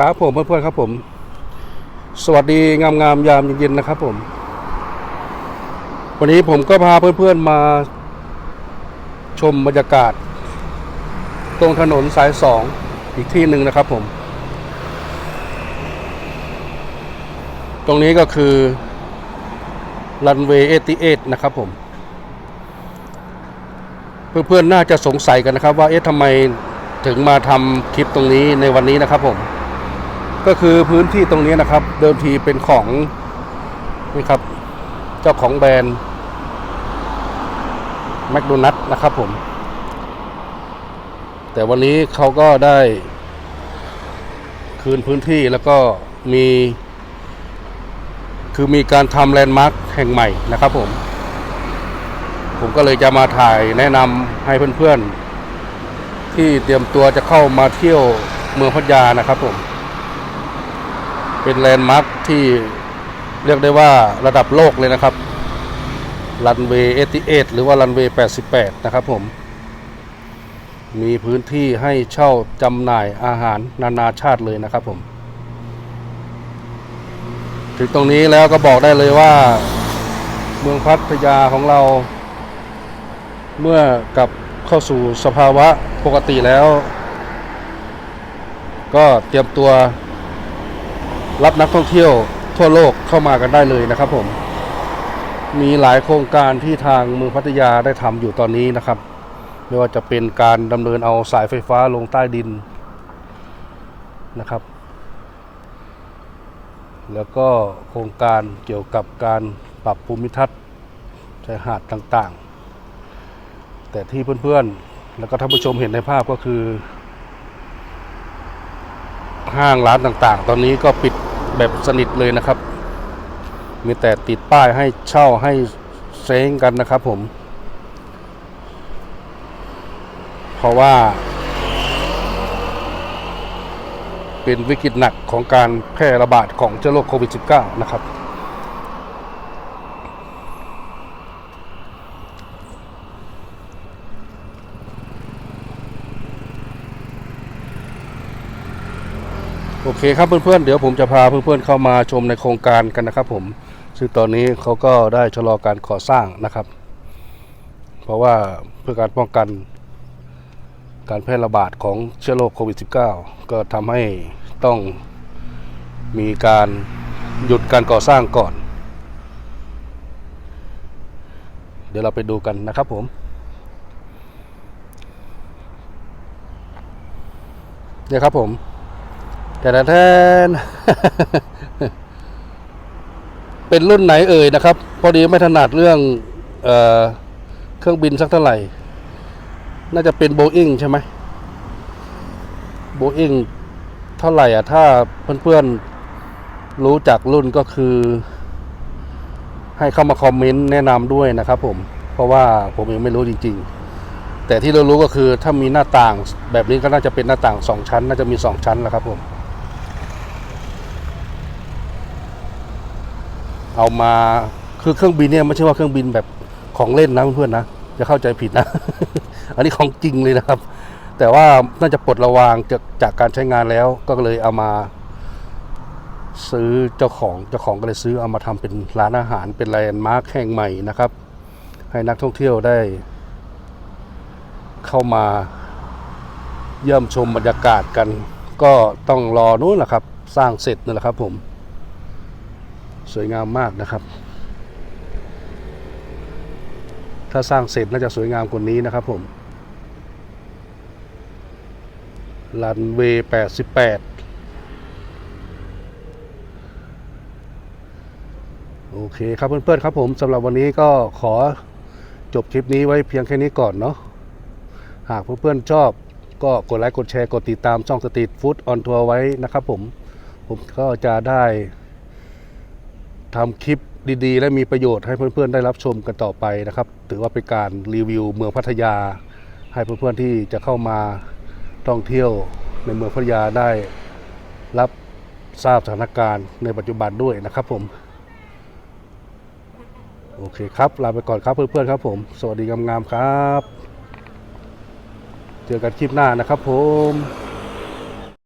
ครับผมเพื่อนๆครับผม สวัสดีงามๆยามเย็นๆนะครับผม วันนี้ผมก็พาเพื่อนๆมาชมบรรยากาศ ตรงถนนสายสองอีกที่หนึ่งนะครับผม ตรงนี้ก็คือรันเวย์เอติเอนะครับผม เพื่อนๆน่าจะสงสัยกันนะครับว่าเอ๊ะทำไมถึงมาทำคลิปตรงนี้ในวันนี้นะครับผม ก็คือพื้นที่ตรงนี้นะครับ เดิมทีเป็นของนี่ครับ เจ้าของแบรนด์แมคโดนัทนะครับผม แต่วันนี้เขาก็ได้ คืนพื้นที่แล้วก็มี คือมีการทำแลนด์มาร์คแห่งใหม่นะครับผม ผมก็เลยจะมาถ่ายแนะนำให้เพื่อนๆ ที่เตรียมตัวจะเข้ามาเที่ยวเมืองพัทยานะครับผม เป็นแลนด์มาร์คที่เรียกได้ว่าระดับโลกเลยนะครับรันเวย์88หรือว่ารันเวย์88 นะครับผม มีพื้นที่ให้เช่าจำหน่ายอาหารนานาชาติเลยนะครับผม ถึงตรงนี้แล้วก็บอกได้เลยว่า เมืองพัทยาของเรา เมื่อกลับเข้าสู่สภาวะปกติแล้ว ก็เตรียมตัว รับนักท่องเที่ยวทั่วโลกเข้ามากันได้เลยนะครับผม มีหลายโครงการที่ทางเมืองพัทยาได้ทำอยู่ตอนนี้นะครับ ไม่ว่าจะเป็นการดำเนินเอาสายไฟฟ้าลงใต้ดินนะครับ แล้วก็โครงการเกี่ยวกับการปรับภูมิทัศน์ชายหาดต่างๆ แต่ที่เพื่อนๆ แล้วก็ท่านผู้ชมเห็นในภาพก็คือ ห้างร้านต่างๆ ตอนนี้ก็ปิด แบบสนิทเลยนะครับ มีแต่ติดป้ายให้เช่าให้เซ้งกันนะครับผม เพราะว่า เป็นวิกฤตหนักของการแพร่ระบาดของเชื้อโรคโควิด -19 นะครับ อเคครับเพื่อนๆเดี๋ยวผมจะพาเพื่อนๆเข้ามาชมในโครงการกันนะครับ ผมซึ่งตอนนี้เขาก็ได้ชะลอการก่อสร้างนะครับ เพราะว่าเพื่อการป้องกันการแพร่ระบาดของเชื้อโรคโควิด -19 ก็ทำให้ต้องมีการหยุดการก่อสร้างก่อน เดี๋ยวเราไปดูกันนะครับผมเนี่ยครับผม แต่ละแทนเป็นรุ่นไหนเอ่ยนะครับ พอดีไม่ถนัดเรื่องเอเครื่องบินสักเท่าไหร่ น่าจะเป็นโบอิงใช่ไหมโบอิงเท่าไหร่อะ ถ้าเพื่อนๆรู้จักรุ่นก็คือ ให้เข้ามาคอมเมนต์แนะนำด้วยนะครับผม เพราะว่าผมเองไม่รู้จริง ๆ แต่ที่เรารู้ก็คือถ้ามีหน้าต่างแบบนี้ก็น่าจะเป็นหน้าต่างสองชั้น น่าจะมีสองชั้นแหละครับผม เอามาคือเครื่องบินเนี่ยไม่ใช่ว่าเครื่องบินแบบของเล่นนะเพื่อนๆนะจะเข้าใจผิดนะ อันนี้ของจริงเลยนะครับ แต่ว่าน่าจะปลดระวางจากจากการใช้งานแล้วก็เลยเอามา ซื้อเจ้าของเจ้าของก็เลยซื้อเอามาทำเป็นร้านอาหารเป็นแลนด์มาร์คแห่งใหม่นะครับ ให้นักท่องเที่ยวได้ เข้ามาเยี่ยมชมบรรยากาศกัน ก็ต้องรอนู้นแหละครับ สร้างเสร็จนั่นแหละครับผม สวยงามมากนะครับ ถ้าสร้างเสร็จน่าจะสวยงามกว่านี้นะครับผมรันเวย์88 โอเคครับเพื่อนๆครับผมสำหรับวันนี้ก็ขอจบคลิปนี้ไว้เพียงแค่นี้ก่อนเนาะหากเพื่อนๆชอบก็กดไลค์กดแชร์กดติดตามช่องสตรีทฟู้ดออนทัวร์ไว้นะครับผม ผมก็จะได้ ทำคลิปดีๆ และมีประโยชน์ให้เพื่อนๆ ได้รับชมกันต่อไปนะครับ ถือว่าเป็นการรีวิวเมืองพัทยา ให้เพื่อนๆที่จะเข้ามาท่องเที่ยวในเมืองพัทยาได้รับทราบสถานการณ์ในปัจจุบันด้วยนะครับผม โอเคครับลาไปก่อนครับเพื่อนๆครับผม สวัสดีงามๆครับ เจอกันคลิปหน้านะครับผม